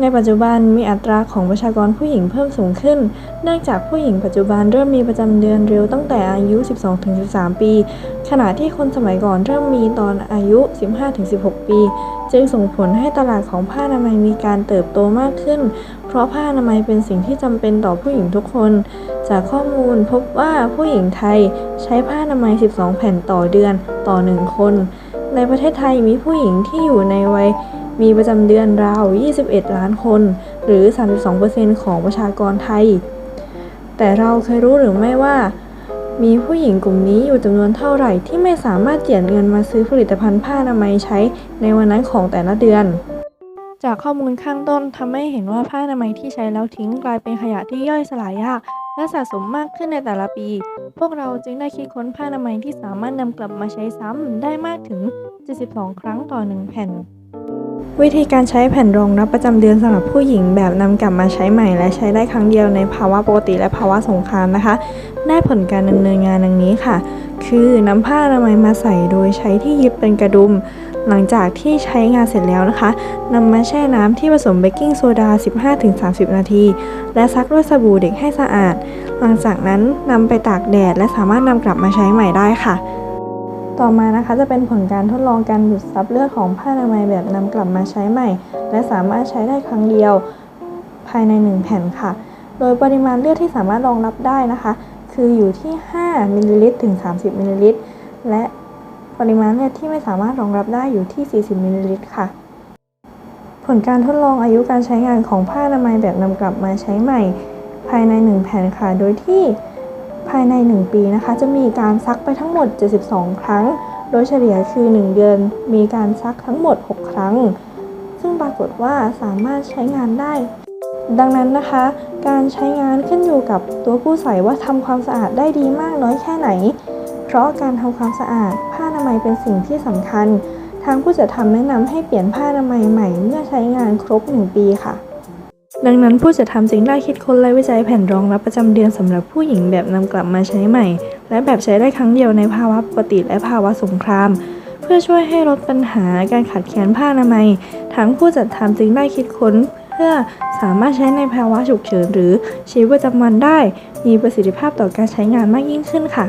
ในปัจจุบันมีอัตราของประชากรผู้หญิงเพิ่มสูงขึ้น เนื่องจากผู้หญิงปัจจุบันเริ่มมีประจำเดือนเร็วตั้งแต่อายุ 12-13 ปี ขณะที่คนสมัยก่อนเริ่มมีตอนอายุ 15-16 ปี จึงส่งผลให้ตลาดของผ้าอนามัยมีการเติบโตมากขึ้น เพราะผ้าอนามัยเป็นสิ่งที่จำเป็นต่อผู้หญิงทุกคน จากข้อมูลพบว่าผู้หญิงไทยใช้ผ้าอนามัย 12 แผ่นต่อเดือนต่อ 1 คน ในประเทศไทยมีผู้หญิงที่อยู่ในวัย มีประจำเดือนราว 21 ล้านคน หรือ 32%ของประชากรไทย แต่เราเคยรู้หรือไม่ว่า มีผู้หญิงกลุ่มนี้อยู่จำนวนเท่าไหร่ที่ไม่สามารถเจียดเงินมาซื้อผลิตภัณฑ์ผ้าอนามัยใช้ในวันนั้นของแต่ละเดือน จากข้อมูลข้างต้นทำให้เห็นว่าผ้าอนามัยที่ใช้แล้วทิ้งกลายเป็นขยะที่ย่อยสลายยากและสะสมมากขึ้นในแต่ละปี พวกเราจึงได้คิดค้นผ้าอนามัยที่สามารถนำกลับมาใช้ซ้ำได้มากถึง 72 ครั้งต่อ 1 แผ่น วิธีการใช้แผ่นรองรับประจำเดือนสำหรับผู้หญิงแบบนำกลับมาใช้ใหม่ และใช้ได้ครั้งเดียวในภาวะปกติและภาวะสงครามนะคะ ได้ผลการดำเนินงานดังนี้ค่ะ คือนำผ้าอนามัยมาใส่โดยใช้ที่ยึดเป็นกระดุม หลังจากที่ใช้งานเสร็จแล้วนะคะนำมาแช่น้ำที่ผสมเบกกิ้งโซดา 15-30 นาที และซักด้วยสบู่เด็กให้สะอาด หลังจากนั้นนำไปตากแดดและสามารถนำกลับมาใช้ใหม่ได้ค่ะ ต่อมานะคะจะเป็นผลการทดลองการดูดซับเลือดของผ้าอนามัยแบบนำกลับมาใช้ใหม่ และสามารถใช้ได้ครั้งเดียวภายใน 1 แผ่นค่ะ โดยปริมาณเลือดที่สามารถรองรับได้นะคะ คืออยู่ที่ 5มิลลิลิตรถึง 30มิลลิลิตรและปริมาณเลือดที่ไม่สามารถรองรับได้อยู่ที่ 40มิลลิลิตรค่ะ ผลการทดลองอายุการใช้งานของผ้าอนามัยแบบนำกลับมาใช้ใหม่ ภายใน 1 แผ่นค่ะ โดยที่ ภายใน 1 ปีนะคะ จะมีการซักไปทั้งหมด 72 ครั้ง โดยเฉลี่ยคือ 1 เดือน มีการซักทั้งหมด 6 ครั้ง ซึ่งปรากฏว่าสามารถใช้งานได้ ดังนั้นนะคะ การใช้งานขึ้นอยู่กับตัวผู้ใส่ว่าทำความสะอาดได้ดีมากน้อยแค่ไหน เพราะการทำความสะอาดผ้าอนามัยเป็นสิ่งที่สำคัญ ทางผู้จัดทำแนะนำให้เปลี่ยนผ้าอนามัยใหม่เมื่อใช้งานครบ 1 ปีค่ะ ดังนั้นผู้จัดทำจึงได้คิดค้นและวิจัยแผ่นรองรับประจำเดือนสำหรับผู้หญิงแบบนำกลับมาใช้ใหม่ และแบบใช้ได้ครั้งเดียวในภาวะปกติและภาวะสงคราม เพื่อช่วยให้ลดปัญหาการขาดแคลนผ้าอนามัย ทั้งผู้จัดทำจึงได้คิดค้น เพื่อสามารถใช้ในภาวะฉุกเฉินหรือชีวิตประจำวันได้ มีประสิทธิภาพต่อการใช้งานมากยิ่งขึ้นค่ะ